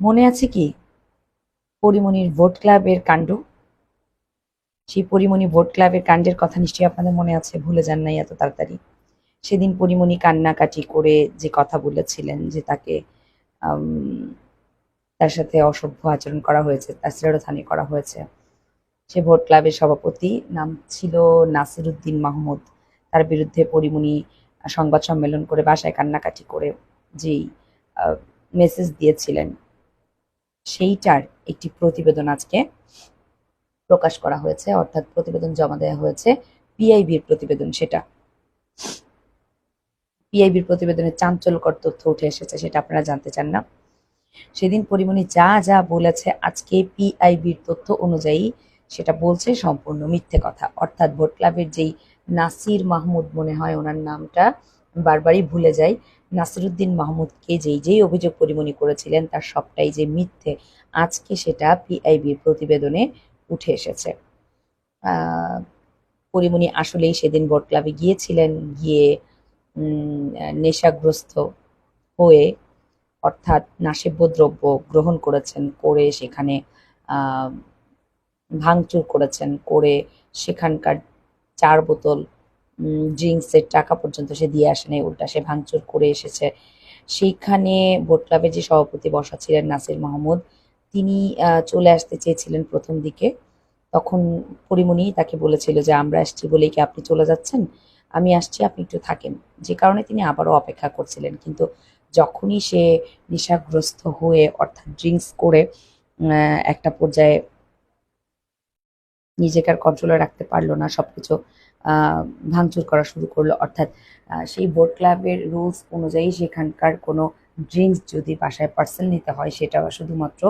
মনে আছে কি? পরিমণির ভোট ক্লাবের কাণ্ড? সেই পরিমণি ভোট ক্লাবের কাণ্ডের কথা নিশ্চয়ই আপনাদের মনে আছে, ভুলে যান নাই এত তাড়াতাড়ি। সেদিন পরিমণি কান্নাকাটি করে যে কথা বলেছিলেন, যে তাকে তার সাথে অসভ্য আচরণ করা হয়েছে, তার শ্রেণথানি করা হয়েছে। সে ভোট ক্লাবের সভাপতি, নাম ছিল নাসির উদ্দিন মাহমুদ। তার বিরুদ্ধে পরিমণি সংবাদ সম্মেলন করে বাসায় কান্নাকাটি করে যেই মেসেজ দিয়েছিলেন। সেইটার একটি প্রতিবেদন আজকে প্রকাশ করা হয়েছে, অর্থাৎ প্রতিবেদন জমা দেওয়া হয়েছে পিআইবির প্রতিবেদন সেটা। পিআইবির প্রতিবেদনে চাঞ্চল্যকর তথ্য উঠে এসেছে, সেটা আপনারা জানতে চান না। সেদিন পরিমণি যা যা বলেছে আজকে পিআইবির তথ্য অনুযায়ী সেটা বলছে সম্পূর্ণ মিথ্যে কথা। অর্থাৎ ভোট ক্লাবের যেই নাসির মাহমুদ মনে হয় ওনার নামটা বারবারই ভুলে যাই নাসিরুদ্দিন মাহমুদকে যেই যেই অভিযোগ পরিমণি করেছিলেন, তার সবটাই যে মিথ্যে, আজকে সেটা পিআইবির প্রতিবেদনে উঠে এসেছে। পরিমণি আসলেই সেদিন ভোট ক্লাবে গিয়েছিলেন, গিয়ে নেশাগ্রস্ত হয়ে অর্থাৎ নাসেব্য দ্রব্য গ্রহণ করেছেন, করে সেখানে ভাঙচুর করেছেন, করে সেখানকার চার বোতল ড্রিঙ্কসের টাকা পর্যন্ত সে দিয়ে আসেনি উল্টা সে ভাঙচুর করে এসেছে। সেইখানে ভোট ক্লাবের যে সভাপতি বসা ছিলেন নাসির মাহমুদ, তিনি চলে আসতে চেয়েছিলেন প্রথম দিকে। তখন পরিমণি তাকে বলেছিল যে, আমরা আসছি বলেই কি আপনি চলে যাচ্ছেন? আমি আসছি, আপনি একটু থাকেন। যে কারণে তিনি আবারও অপেক্ষা করছিলেন। কিন্তু যখনই সে নেশাগ্রস্ত হয়ে, অর্থাৎ ড্রিঙ্কস করে একটা পর্যায়ে নিজেকে আর কন্ট্রোলে রাখতে পারল না সবকিছু ভাঙচুর করা শুরু করল। অর্থাৎ সেই বোট ক্লাবের রুলস অনুযায়ী সেখানকার কোনো ড্রিঙ্কস যদি বাসায় পার্সেল নিতে হয় সেটা শুধুমাত্র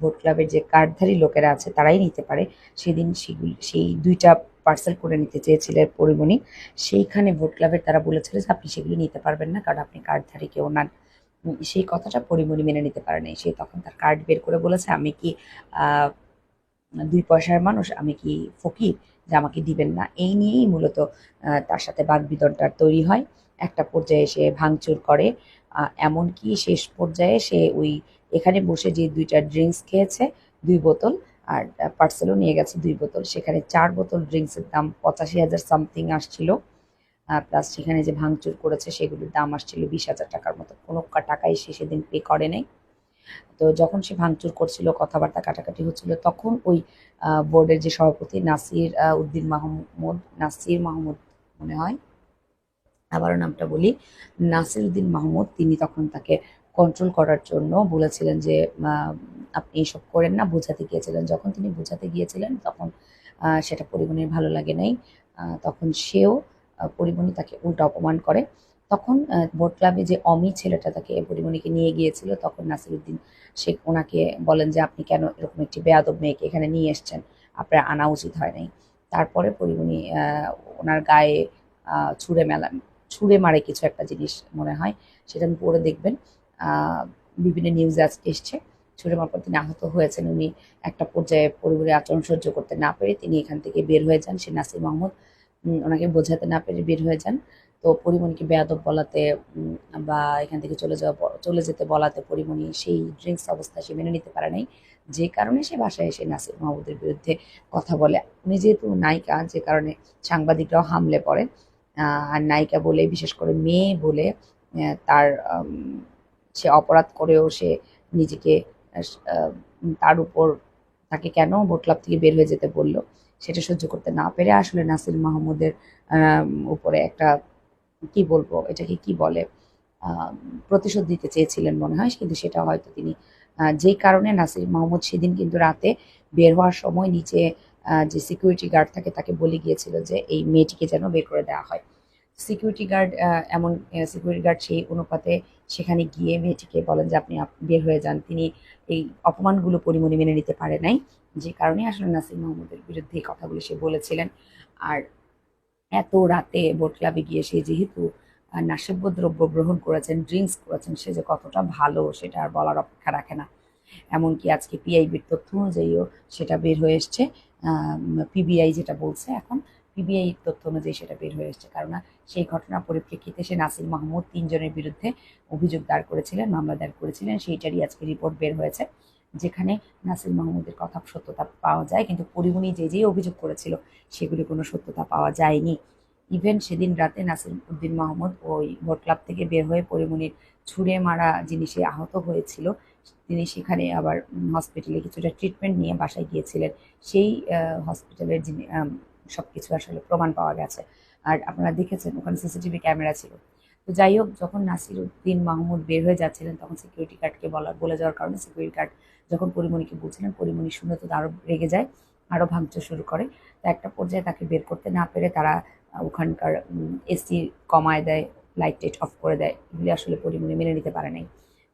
বোট ক্লাবের যে কার্ডধারী লোকেরা আছে তারাই নিতে পারে। সেদিন সেগুলি সেই দুইটা পার্সেল করে নিতে চেয়েছিলেন পরিমণি। সেইখানে বোট ক্লাবের তারা বলেছিল যে আপনি সেগুলি নিতে পারবেন না কারণ আপনি কার্ডধারী কেউ না। উম, সেই কথাটা পরিমণি মেনে নিতে পারে নাই সে তখন তার কার্ড বের করে বলেছে আমি কি দুই পয়সার মানুষ, আমি কি ফকির যে আমাকে দিবেন না? এই নিয়েই মূলত তার সাথে বাগবিতণ্ডার তৈরি হয়। একটা পর্যায়ে সে ভাঙচুর করে এমনকি শেষ পর্যায়ে সে ওই এখানে বসে যে দুইটা ড্রিঙ্কস খেয়েছে, দুই বোতল, আর পার্সেলও নিয়ে গেছে দুই বোতল, সেখানে চার বোতল ড্রিঙ্কসের দাম পঁচাশি হাজার সামথিং আসছিল। প্লাস সেখানে যে ভাঙচুর করেছে, সেগুলোর দাম আসছিল বিশ হাজার টাকার মতো। কোনো টাকাই সে সেদিন পে করে নাই। তো যখন সে ভাঙচুর করছিল, কথাবার্তা কাটাকাটি হচ্ছিল, তখন ওই বোর্ডের যে সভাপতি নাসির উদ্দিন মাহমুদ, নাসির মাহমুদ মনে হয়, আবারও নামটা বলি, নাসির উদ্দিন মাহমুদ তিনি তখন তাকে কন্ট্রোল করার জন্য বলেছিলেন যে আপনি এইসব করেন না, বোঝাতে গিয়েছিলেন। যখন তিনি বোঝাতে গিয়েছিলেন, তখন সেটা পরিমণির ভালো লাগে নাই। তখন সেও পরিমণি তাকে উল্টা অপমান করে। তখন বোট ক্লাবে যে অমি ছেলেটা তাকে পরিমণিকে নিয়ে গিয়েছিল, তখন নাসিরুদ্দিন শেখ ওনাকে বলেন যে, আপনি কেন এরকম একটি বেয়াদব মেয়েকে এখানে নিয়ে এসছেন? আপনার আনা উচিত হয় নাই। তারপরে পরিমণি ওনার গায়ে ছুঁড়ে মেলান ছুঁড়ে মারে কিছু একটা জিনিস মনে হয়, সেটা আমি পরে দেখবেন। বিভিন্ন নিউজ আজকে এসছে, ছুঁড়ে মারার পর তিনি আহত হয়েছেন। উনি একটা পর্যায়ে পরিবারের আচরণ সহ্য করতে না পেরে তিনি এখান থেকে বের হয়ে যান। সে নাসির মাহমুদ ওনাকে বোঝাতে না পেরে বের হয়ে যান। তো পরিমণিকে বেয়াদব বলাতে বা এখান থেকে চলে যাওয়া চলে যেতে বলাতে পরিমণি সেই ড্রিঙ্কস অবস্থা সে মেনে নিতে পারে নাই। যে কারণে সে বাসায় এসে নাসির মাহমুদের বিরুদ্ধে কথা বলে। উনি যেহেতু নায়িকা, যে কারণে সাংবাদিকরাও হামলে পড়ে আর নায়িকা বলে, বিশেষ করে মেয়ে বলে তার সে অপরাধ করেও সে নিজেকে তার উপর তাকে কেন বোট ক্লাব থেকে বের হয়ে যেতে বলল, সেটা সহ্য করতে না পেরে আসলে নাসির মাহমুদের উপরে একটা কি বলব, এটাকে কি বলে প্রতিশোধ দিতে চেয়েছিলেন মনে হয়, কিন্তু সেটা হয়তো তিনি যেই কারণে নাসির মাহমুদ সেদিন কিন্তু রাতে বের হওয়ার সময় নিচে যে সিকিউরিটি গার্ড থাকে তাকে বলে গিয়েছিল যে এই মেয়েটিকে যেন বের করে দেওয়া হয়। সিকিউরিটি গার্ড এমন সিকিউরিটি গার্ড সেই অনুপাতে সেখানে গিয়ে মেয়েটিকে বলেন যে আপনি আপ- বের হয়ে যান। তিনি এই অপমানগুলো পরিমণি মেনে নিতে পারে নাই, যে কারণে আসলে নাসির মাহমুদের বিরুদ্ধে এই কথাগুলো সে বলেছিলেন। আর এত রাতে বোট ক্লাবে গিয়ে সে যেহেতু আহ, নাশব্য দ্রব্য গ্রহণ করেছেন ড্রিঙ্কস করেছেন সে যে কতটা ভালো সেটা আর বলার অপেক্ষা রাখে না। এমনকি আজকে পিআইবির তথ্য অনুযায়ীও সেটা বের হয়ে এসছে পিবিআই যেটা বলছে এখন পিবিআই তথ্য অনুযায়ী সেটা বের হয়ে এসেছে। কারণ সেই ঘটনার পরিপ্রেক্ষিতে সে নাসির মাহমুদ তিনজনের বিরুদ্ধে অভিযোগ দাঁড় করেছিলেন মামলা দায়ের করেছিলেন সেইটারই আজকে রিপোর্ট বের হয়েছে। যেখানে নাসির মাহমুদের কথা সত্যতা পাওয়া যায়, কিন্তু পরিমণি যে যেই অভিযোগ করেছিল সেগুলি কোনো সত্যতা পাওয়া যায়নি। ইভেন সেদিন রাতে নাসির উদ্দিন মাহমুদ ওই ভোট ক্লাব থেকে বের হয়ে পরিমণির ছুঁড়ে মারা জিনিসে আহত হয়েছিল। তিনি সেখানে আবার হসপিটালে কিছুটা ট্রিটমেন্ট নিয়ে বাসায় গিয়েছিলেন। সেই হসপিটালের যিনি সব কিছু আসলে প্রমাণ পাওয়া গেছে। আর আপনারা দেখেছেন, ওখানে সিসিটিভি ক্যামেরা ছিল। তো যাই হোক, যখন নাসির উদ্দিন মাহমুদ বের হয়ে যাচ্ছিলেন, তখন সিকিউরিটি গার্ডকে বলা, বলে যাওয়ার কারণে সিকিউরিটি গার্ড যখন পরিমণিকে বলছিলেন, পরিমণি শুনে তো আরও রেগে যায়, আরও ভাঙচুর শুরু করে। তো একটা পর্যায়ে তাকে বের করতে না পেরে তারা ওখানকার এসি কমায় দেয় লাইট টাইট অফ করে দেয়। এগুলি আসলে পরিমণি মেনে নিতে পারে নাই।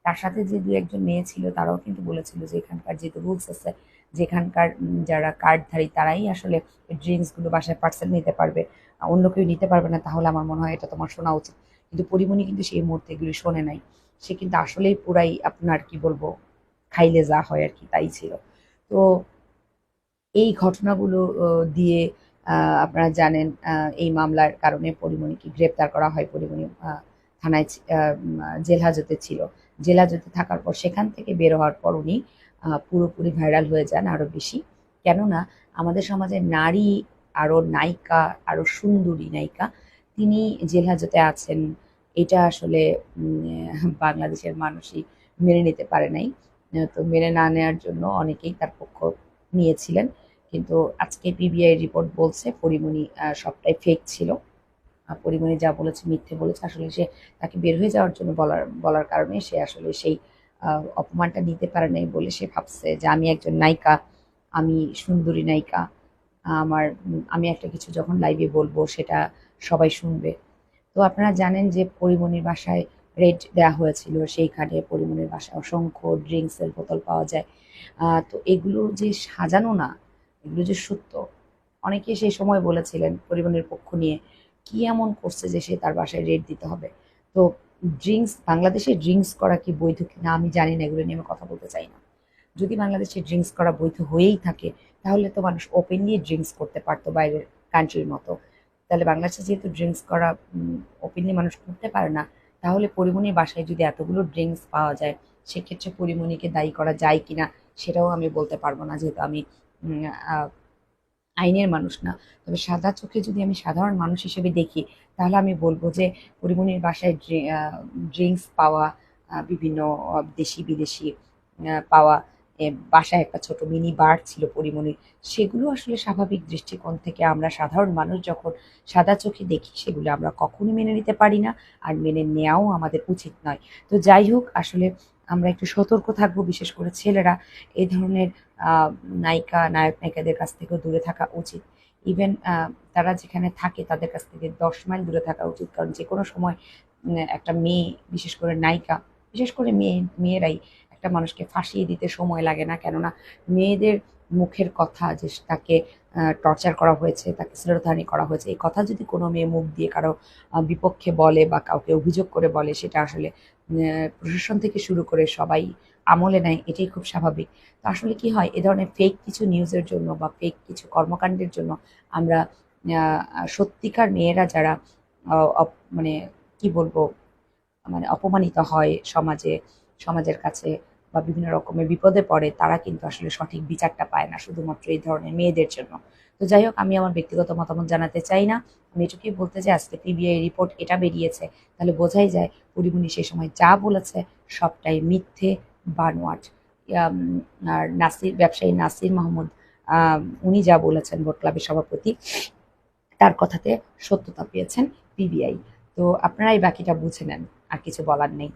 তার সাথে যে দু একজন মেয়ে ছিল, তারাও কিন্তু বলেছিল যে এখানকার যেহেতু রুলস আছে, যেখানকার যারা কার্ডধারী তারাই আসলে ড্রিঙ্কসগুলো বাসায় পার্সেল নিতে পারবে, অন্য কেউ নিতে পারবে না, তাহলে আমার মনে হয় এটা তোমার শোনা উচিত। কিন্তু পরিমণি কিন্তু সেই মুহূর্তে এগুলি শোনে নাই। সে কিন্তু আসলেই পুরাই আপনার, কি বলব, খাইলে যা হয় আর কি, তাই ছিল। তো এই ঘটনাগুলো দিয়ে আপনারা জানেন এই মামলার কারণে পরিমণিকে গ্রেপ্তার করা হয়। পরিমণি থানায় জেল হাজতে ছিল। জেল হাজতে থাকার পর সেখান থেকে বের হওয়ার পর উনি পুরোপুরি ভাইরাল হয়ে যান আরও বেশি। কেননা আমাদের সমাজে নারী আরও নায়িকা আরও সুন্দরী নায়িকা তিনি জেল হাজতে আছেন, এটা আসলে বাংলাদেশের মানুষই মেনে নিতে পারে নাই। তো মেনে না নেওয়ার জন্য অনেকেই তার পক্ষ নিয়েছিলেন। কিন্তু আজকে পিবিআই রিপোর্ট বলছে, পরিমণি সবটাই ফেক ছিল। পরিমণি যা বলেছে, মিথ্যে বলেছে, আসলে সে তাকে বের হয়ে যাওয়ার জন্য বলার বলার কারণে সে আসলে সেই অপমানটা নিতে পারে নাই বলে সে ভাবছে যে আমি একজন নায়িকা, আমি সুন্দরী নায়িকা, আমার, আমি একটা কিছু যখন লাইভে বলব, সেটা সবাই শুনবে। তো আপনারা জানেন যে পরিমণির বাসায় রেড দেওয়া হয়েছিল সেইখানে পরিমণির বাসায় অসংখ্য ড্রিঙ্কসের বোতল পাওয়া যায়। তো এগুলো যে সাজানো না, এগুলো যে সত্য, অনেকে সেই সময় বলেছিলেন পরিমণির পক্ষ নিয়ে, কি এমন করছে যে সে তার বাসায় রেড দিতে হবে? তো ড্রিঙ্কস, বাংলাদেশে ড্রিঙ্কস করা কি বৈধ কিনা আমি জানি না, এগুলো নিয়ে আমি কথা বলতে চাই না। যদি বাংলাদেশে ড্রিঙ্কস করা বৈধ হয়েই থাকে, তাহলে তো মানুষ ওপেনলি ড্রিঙ্কস করতে পারতো বাইরের কান্ট্রির মতো। তাহলে বাংলাদেশে যেহেতু ড্রিঙ্কস করা ওপেনলি মানুষ করতে পারে না, তাহলে পরিমণির বাসায় যদি এতগুলো ড্রিঙ্কস পাওয়া যায়, সেক্ষেত্রে পরিমণিকে দায়ী করা যায় কিনা সেটাও আমি বলতে পারব না, যেহেতু আমি আইনের মানুষ না। তবে সাদা চোখে যদি আমি সাধারণ মানুষ হিসেবে দেখি, তাহলে আমি বলব যে পরিমণির বাসায় ড্রিঙ্কস পাওয়া বিভিন্ন দেশি বিদেশি পাওয়া বাসায় একটা ছোট মিনি বার ছিল পরিমণির সেগুলো আসলে স্বাভাবিক দৃষ্টিকোণ থেকে আমরা সাধারণ মানুষ যখন সাদা চোখে দেখি, সেগুলো আমরা কখনোই মেনে নিতে পারি না আর মেনে নেওয়াও আমাদের উচিত নয়। তো যাই হোক, আসলে আমরা একটু সতর্ক থাকব, বিশেষ করে ছেলেরা। এই ধরনের নায়িকা, নায়ক, নায়িকাদের কাছ থেকেও দূরে থাকা উচিত। ইভেন তারা যেখানে থাকে, তাদের কাছ থেকে দশ মাইল দূরে থাকা উচিত। কারণ যে কোনো সময় একটা মেয়ে, বিশেষ করে নায়িকা, বিশেষ করে মেয়ে, মেয়েরাই একটা মানুষকে ফাঁসিয়ে দিতে সময় লাগে না। কেননা মেয়েদের মুখের কথা যে তাকে টর্চার করা হয়েছে, তাকে শ্লীলতাহানি করা হয়েছে, এই কথা যদি কোনো মেয়ে মুখ দিয়ে কারও বিপক্ষে বলে বা কাউকে অভিযোগ করে বলে, সেটা আসলে প্রশাসন থেকে শুরু করে সবাই আমলে নেয়, এটাই খুব স্বাভাবিক। তো আসলে কি হয়, এ ধরনের ফেক কিছু নিউজের জন্য বা ফেক কিছু কর্মকাণ্ডের জন্য আমরা সত্যিকার মেয়েরা যারা মানে কি বলব মানে অপমানিত হয় সমাজে সমাজের কাছে বা বিভিন্ন রকমের বিপদে পড়ে, তারা কিন্তু আসলে সঠিক বিচারটা পায় না শুধুমাত্র এই ধরনের মেয়েদের জন্য। তো যাই হোক, আমি আমার ব্যক্তিগত মতামত জানাতে চাই না। আমি এটুকুই বলতে চাই, আজকে পিবিআই রিপোর্ট এটা বেরিয়েছে। তাহলে বোঝাই যায় পরিমণি সে সময় যা বলেছে, সবটাই মিথ্যে, বানোয়াট। আর নাসির, ব্যবসায়ী নাসির মাহমুদ উনি যা বলেছেন ভোট ক্লাবের সভাপতি, তার কথাতে সত্যতা পেয়েছেন পিবিআই তো আপনারা এই বাকিটা বুঝে নেন, আর কিছু বলার নেই।